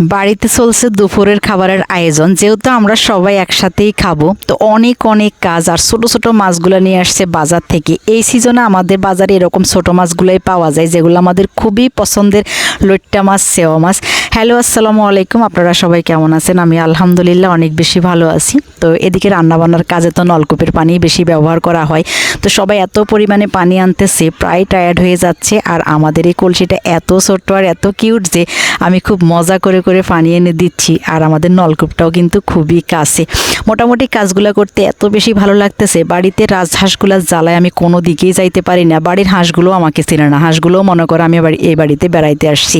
বাড়িতে চলছে দুপুরের খাবারের আয়োজন। যেহেতু আমরা সবাই একসাথেই খাব, তো অনেক অনেক কাজ আর ছোট ছোট মাছগুলো নিয়ে আসছে বাজার থেকে। এই সিজনে আমাদের বাজারে এরকম ছোট মাছগুলোই পাওয়া যায়, যেগুলো আমাদের খুবই পছন্দের লইট্টা মাছ সেওয়া মাছ। হ্যালো, আসসালামু আলাইকুম। আপনারা সবাই কেমন আছেন? আমি আলহামদুলিল্লাহ অনেক বেশি ভালো আছি। তো এদিকে রান্নাবান্নার কাজে তো নলকূপের পানি বেশি ব্যবহার করা হয়। তো সবাই এত পরিমাণে পানি আনতেছে, প্রায় টায়ার্ড হয়ে যাচ্ছে। আর আমাদের এই কলসিটা এত ছোট্ট আর এত কিউট যে আমি খুব মজা করে করে পানি এনে দিচ্ছি। আর আমাদের নলকূপটাও কিন্তু খুবই কাছে। মোটামুটি কাজগুলো করতে এত বেশি ভালো লাগতেছে, বাড়িতে রাজহাঁসগুলার জ্বালায় আমি কোনো দিকেই যাইতে পারি না। বাড়ির হাঁসগুলো আমাকে চেনে না। হাঁসগুলোও মনে করো আমি এই বাড়িতে বেড়াইতে আসছি।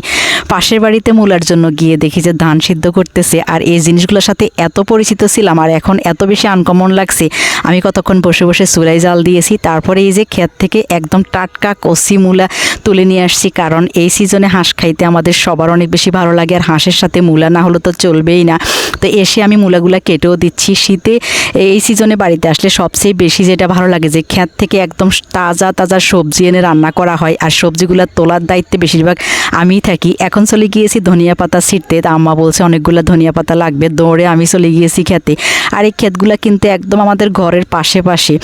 পাশের বাড়িতে মূলার জন্য গিয়ে দেখি যে ধান সিদ্ধ করতেছে। আর এই জিনিসগুলোর সাথে এত পরিচিত ছিলাম, আর এখন এত বেশি আনকমন লাগছে। আমি কতক্ষণ বসে বসে চুলাই জাল দিয়েছি। তারপরে এই যে ক্ষেত থেকে একদম টাটকা কষি মূলা তুলে নিয়ে আসছি। কারণ এই সিজনে হাঁস খাইতে আমাদের সবার অনেক বেশি ভালো লাগে, আর হাঁসের সাথে মূলা না হলে তো চলবেই না। তো এসে আমি মূলাগুলা কেটেও দিচ্ছি শীতে। এই সিজনে বাড়িতে আসলে সবচেয়ে বেশি যেটা ভালো লাগে যে ক্ষেত থেকে একদম তাজা তাজা সবজি এনে রান্না করা হয়। আর সবজিগুলো তোলার দায়িত্বে বেশিরভাগ আমিই থাকি। এখন চলে গিয়েছি ধনিয়া পাতা ছিটতে। তা আম্মা বলছে অনেকগুলো ধনিয়া পাতা লাগবে, দৌড়ে আমি চলে গিয়েছি খেতে আর এই ক্ষেতগুলো কিন্তু একদম আমাদের ঘরের পাশে পাশে।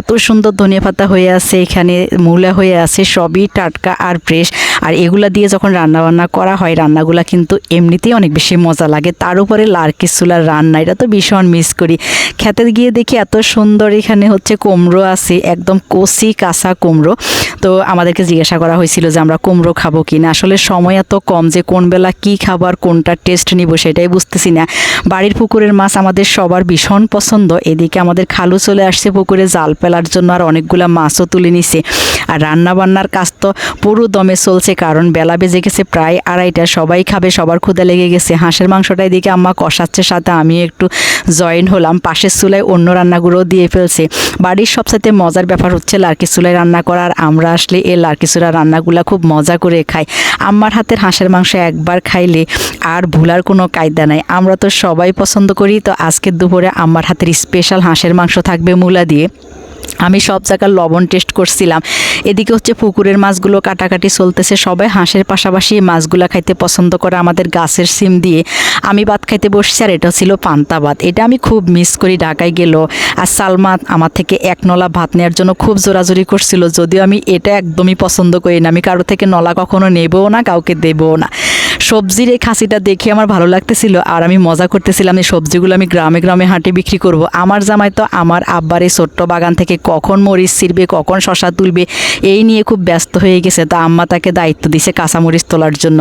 এত সুন্দর ধনিয়া পাতা হয়ে আছে, এখানে মূলা হয়ে আছে, সবই টাটকা আর ফ্রেশ আর এগুলা দিয়ে যখন রান্না বান্না করা হয়, রান্নাগুলা কিন্তু এমনিতেই অনেক বেশি মজা লাগে। তার উপরে লার্কি চুলার রান্না, এটা তো ভীষণ মিস করি। খেতে গিয়ে দেখি এত সুন্দর এখানে হচ্ছে কুমড়ো আছে, একদম কষি কাঁচা কুমড়ো। তো আমাদেরকে জিজ্ঞাসা করা হয়েছিল যে আমরা কুমড়ো খাব কি না আসলে সময় এত কম যে কোন বেলা কী খাব আর কোনটা টেস্ট নিব সেটাই বুঝতেছি না। বাড়ির পুকুরের মাছ আমাদের সবার ভীষণ পছন্দ। এদিকে আমাদের খালু চলে আসছে পুকুরে, জাল ফেলার জন্য আর অনেকগুলা মাছও তুলে নিছে। আর রান্নাবান্নার কাজ তো পুরো দমে চলছে। কারণ বেলা বেজে গেছে প্রায় আড়াইটা, সবাই খাবে, সবার ক্ষুদা লেগে গেছে। হাঁসের মাংসটা এদিকে আম্মা কষাচ্ছে, সাথে আমি একটু জয়েন হলাম। পাশের চুলায় অন্য রান্নাগুলোও দিয়ে ফেলছে। বাড়ির সবসাথে মজার ব্যাপার হচ্ছে লার্কি চুলায় রান্না করার আমরা আসলে এই লার্কি চুলার রান্নাগুলো খুব মজা করে খাই। আম্মার হাতের হাঁসের মাংস একবার খাইলে আর ভুলার কোনো কায়দা নাই। আমরা তো সবাই পছন্দ করি, তো আজকের দুপুরে আম্মার হাতের স্পেশাল হাঁসের মাংস থাকবে মূলা দিয়ে। আমি সব জায়গার লবণ টেস্ট করছিলাম। এদিকে হচ্ছে পুকুরের মাছগুলো কাটাকাটি চলতেছে, সবাই হাঁসের পাশাপাশি মাছগুলো খাইতে পছন্দ করে আমাদের গাছের সিম দিয়ে। আমি ভাত খাইতে বসছি আর এটা ছিল পান্তা ভাত। এটা আমি খুব মিস করি, ঢাকায় গেল। আর সালমা আমার থেকে এক নলা ভাত নেওয়ার জন্য খুব জোরাজোরি করছিল, যদিও আমি এটা একদমই পছন্দ করি না। আমি কারও থেকে নলা কখনো নেবও না, কাউকে দেবও না। সবজির এই খাসিটা দেখে আমার ভালো লাগতেছিল আর আমি মজা করতেছিলাম এই সবজিগুলো আমি গ্রামে গ্রামে হাঁটে বিক্রি করব। আমার জামাই তো আমার আব্বার এই ছোট্ট বাগান থেকে কখন মরিচ ছিঁড়বে, কখন শশা তুলবে, এই নিয়ে খুব ব্যস্ত হয়ে গেছে। তা আম্মা তাকে দায়িত্ব দিছে কাঁচামরিচ তোলার জন্য।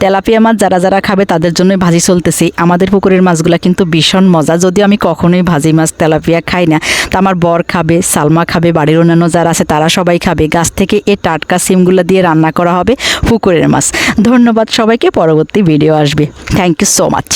তেলাপিয়া মাছ যারা যারা খাবে তাদের জন্যই ভাজি চলতেছে। আমাদের পুকুরের মাছগুলো কিন্তু ভীষণ মজা। যদিও আমি কখনোই ভাজি মাছ, তেলাপিয়া খাই না, তা আমার বর খাবে, সালমা খাবে, বাড়ির অন্যান্য যারা আছে তারা সবাই খাবে। গাছ থেকে এ টাটকা সিমগুলো দিয়ে রান্না করা হবে পুকুরের মাছ। ধন্যবাদ সবাইকে। পরবর্তী ভিডিও আসবে। Thank you so much